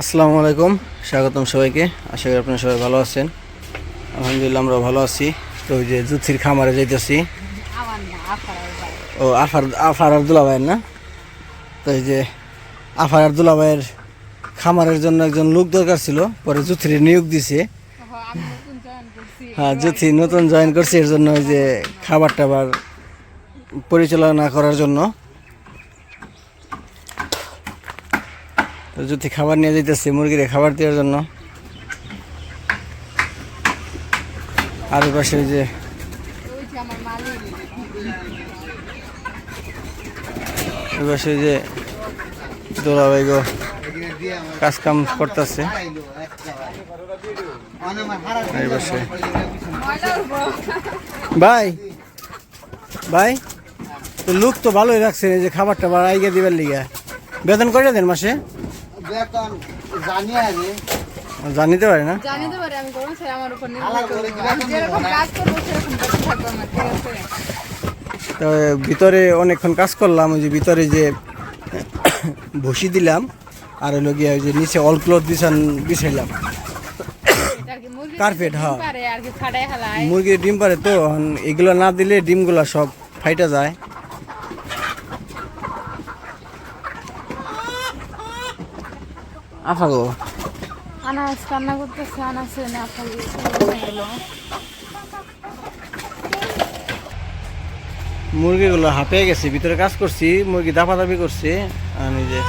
আসসালামু আলাইকুম, স্বাগতম সবাইকে। আশা করি আপনারা সবাই ভালো আছেন। আলহামদুলিল্লাহ আমরা ভালো আছি। তো ওই যে জুথির খামারে যাইতেছি। ও, আফার আফার আর দুলাভাইয়ের না? তো এই যে আফার আর দুলাভাইয়ের খামারের জন্য একজন লোক দরকার ছিল, পরে জুথির নিয়োগ দিছে। হ্যাঁ জুথি নতুন জয়েন করছে, এর জন্য ওই যে খাবার টাবার পরিচালনা করার জন্য। তো জুথি খাবার নিয়ে যাইতেছে, মুরগির খাবার দেওয়ার জন্য। আর পাশে যে পাশে যে দোলা ভাই গো কাজ কাম করতেছে ভাই ভাই, তো লুক তো ভালোই রাখছেন, এই যে খাবার টাবার আইগে দিবার লিগা। বেতন করে দেন মাসে? বেতন জানি আগে জানিতে পারি না। জানিতে পারি আমি করুন স্যার আমার উপর নির্ভর করব। আমি যেরকম কাজ করব সেরকম বেতন থাকবে আমার ঠিক আছে? তো ভিতরে অনেকক্ষণ কাজ করলাম ওই যে ভিতরে যে ভুসি দিলাম আর হলো গিয়ে ওই যে নিচে অল ক্লথ বিছান বিছাইলাম। কার্পেট, হ্যাঁ। মুরগির ডিম পারে তো এখন এগুলো না দিলে ডিমগুলো সব ফাইটা যায়। আফা গো। আনাজ কান্না করতেছে আনাজ না খালি হলো মুরগিগুলো হাঁপিয়ে গেছে ভিতরে কাজ করছি মুরগি দাপাদাপি করছে আর এই যে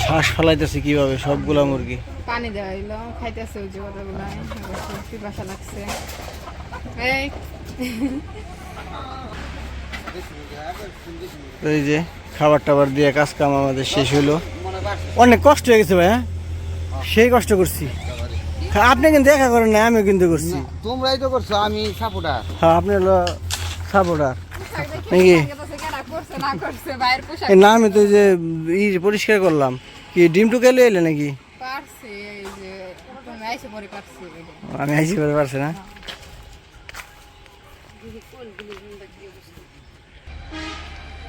শ্বাস ফেলাইতেছে কীভাবে সবগুলা মুরগি। পানি দেওয়া হইল খাইতেছে ওই যে পিপাসা লাগছে। এই। এই যে খাবার টাবার দিয়ে কাজ কাম আমাদের শেষ হলো অনেক কষ্ট হয়ে গেছে ভাই হ্যাঁ? সেই কষ্ট করছি। আপনি কিন্তু দেখা করেন না আমিও কিন্তু করছি। তোমরাই তো করছ আমি সাপোর্টার হ্যাঁ আপনি হলো সাপোর্টার নাকি? না করছে বাইরের পোশাক এই না আমি তো যে ই পরিষ্কার করলাম। কি ডিম টুকে এলে নাকি? পারছে এই যে তুমি আইসে পরে পারছে। আমি আইসি করে পারছি না।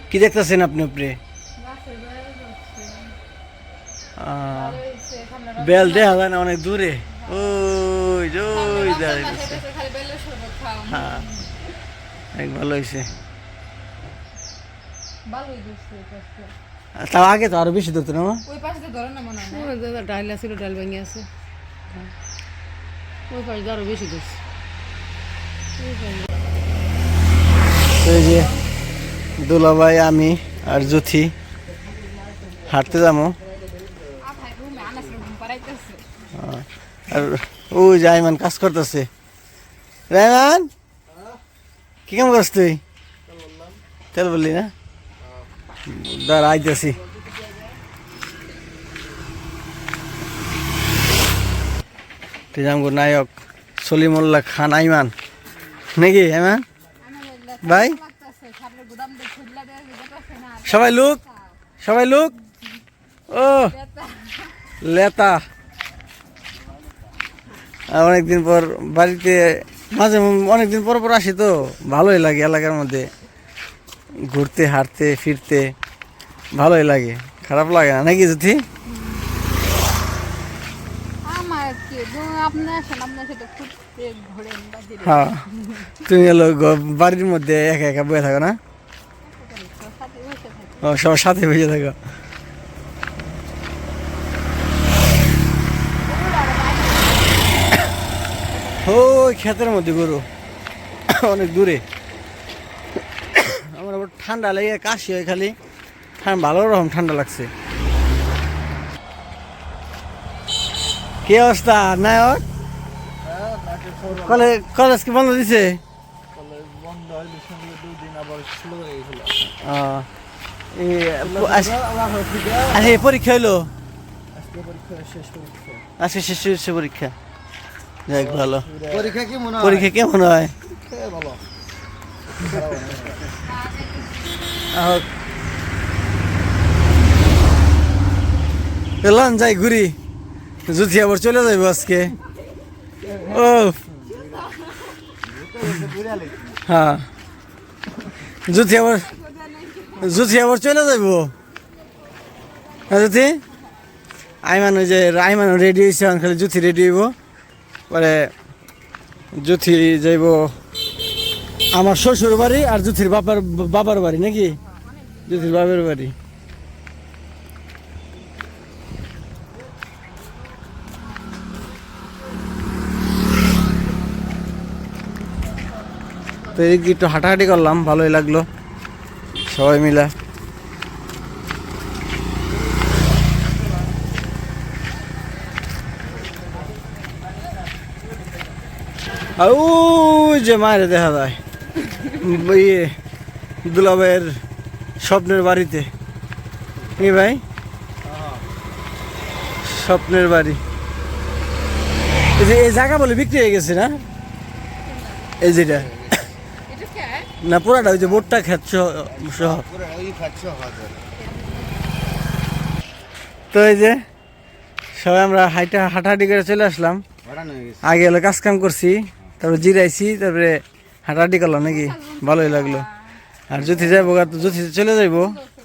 কি দেখতেছেন আপনি আহ, বেল দেখা যায় না অনেক দূরে ওই ওই দাঁড়িয়ে বাসায় বসে খালি বেলের শরবত খাও। হ্যাঁ অনেক ভালো হয়েছে। তার আগে তো আরও বেশি ধরতো না? ওই পাশে তো ধরো না মনে হয়? ডাল আছিল ডাল ভেঙে আছে ওই পাশে আরও বেশি তো এই যে দুলাভাই আমি আর জ্যোথি হাঁটতে যাব আর ওই যে আইমান কাজ করতেছে। রায়মান কি কাম করছ তুই? তেল বললি না? দাঁড়া, আইতেছি। তিজামগুর নায়ক সলিমুল্লাহ খান আইমান। নাকি, আইমান? ভাই। সবাই লুক সবাই লুক। ও, লেতা। অনেকদিন পর বাড়িতে মাঝে অনেকদিন পর পর আসি তো। ভালোই লাগে এলাকার মধ্যে। ঘুরতে হাঁটতে ফিরতে ভালোই লাগে। খারাপ লাগে না নাকি বাহিরে। হ্যাঁ তুমি হলো বাড়ির মধ্যে একা একা বয়ে থাকো না। ও সবার সাথে বসে থাকো। ওই ক্ষেতের মধ্যে গরু। অনেক দূরে। আমার আবার ঠান্ডা লেগে কাশি হয় খালি। ঠান্ডা ভালো রকম ঠান্ডা লাগছে। কি অবস্থা নায়ক? কলেজ কলেজ কি বন্ধ দিছে? পরীক্ষা হইল? আজকে শেষ পরীক্ষা। যাক ভালো। পরীক্ষা কি মনে হয়? পরীক্ষা কেমন হয়? ভালো এলাম যাই ঘুরি। জুথি আবার চলে যাইব আজকে। ও হ্যাঁ। জুথি আবার জুথি আবার চলে যাইব। হ্যাঁ জুথি আইমান ওই যে আইমান রেডি হয়েছে খালি জুতি রেডি হইব। পরে জুথি যাইব আমার শ্বশুর বাড়ি আর জুথির বাবার বাবার বাড়ি নাকি? জুথির বাবার বাড়ি। তো এদিকে একটু হাঁটাহাঁটি করলাম, ভালোই লাগল। সবাই মিলা। ওই যে মায়ের দেখা যায়। ইয়ে স্বপ্নের বাড়িতে। কি ভাই? স্বপ্নের বাড়ি। এই জায়গা বলে বিক্রি হয়ে গেছে না? এই যেটা না, পুরাটা ওই যে সহ সহ। ওই খাচ্ছো হাজার তো এই যে, সবাই আমরা হাইটা হাঁটাহাঁটি করে চলে আসলাম। আগে হলো কাজ কাম করছি তারপরে জিরাইছি তারপরে হাঁটাহাঁটি করলাম নাকি? ভালোই লাগল। আর জ্যোতি যাইবো জ্যোতি চলে যাইবো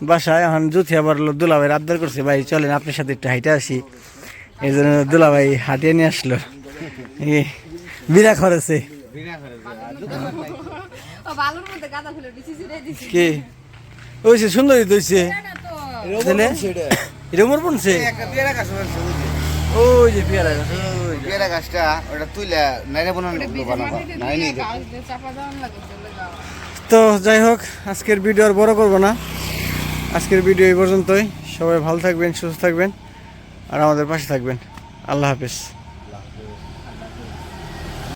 বাসায় এখন জ্যোতি আবার হলো দুলাভাই আবদার করছে ভাই চলেন আপনার সাথে একটু হাইটে আসি। এই জন্য দুলাভাই হাঁটিয়ে নিয়ে আসলো। বিনা খরচে। কি? ওইছে সুন্দরই তো হইছে। না এটা আছে ওই যে। পেয়ারা গাছ। পেয়ারা গাছটা ওটা তুই নাইরে বানানো বানাবো। তো যাই হোক আজকের ভিডিও আর বড় করব না। আজকের ভিডিও এই পর্যন্তই। সবাই ভালো থাকবেন সুস্থ থাকবেন আর আমাদের পাশে থাকবেন। আল্লাহ হাফেজ।